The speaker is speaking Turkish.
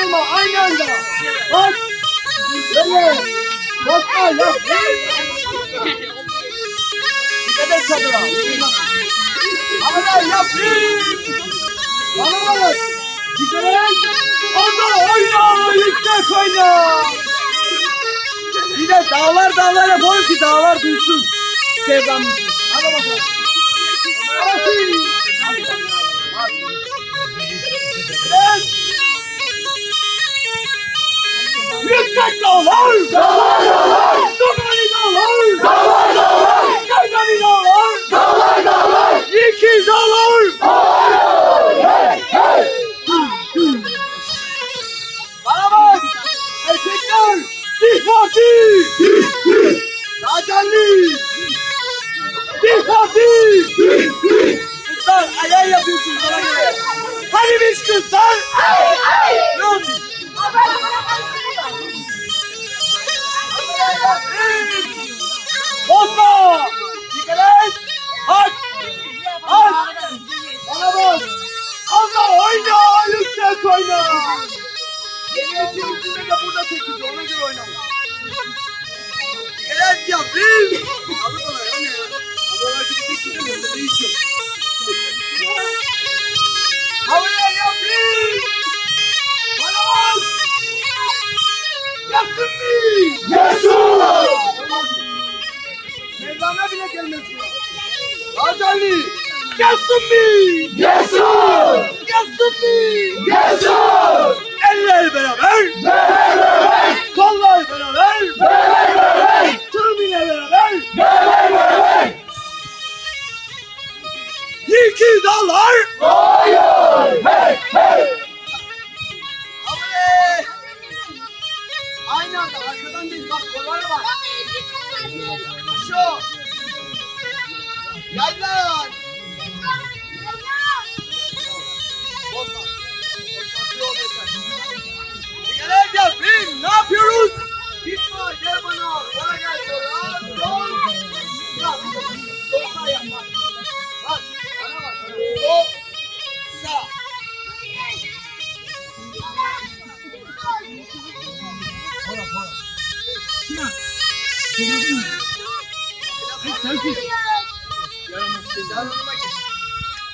yanılma aynı anda. Bak. Böyle. Bakma yap. Dikkat et çadıra. Havadan yap. Bana bak. Dikkat et. Onda oyna. Yüksek oyna. Bir de dağlar dağlar yapalım ki dağlar duysun. Sevdamızı. Hadi bakalım. Dikkatli. Racanlı. Dikkatli. Kızlar ayar yapıyorsunuz bana göre. Hani biz kızlar? Ne oldu? Bozma! Dikkat! Aç! Aç! Bana bak! Allah oyna! Yüksek oyna! Yeni için de burada Mevlana bile gelmez ya. Radali! Yazdın mı? Yesu! Yazdın mı? Yesu! Eller beraber, bebek! kollar beraber, Bebek iki dağlar. Hayır! Hey hey! Havaya! Aynı anda arkadan değil bak kollara bak. Şu. Yaylan. Sen, sensin. Yanıma git.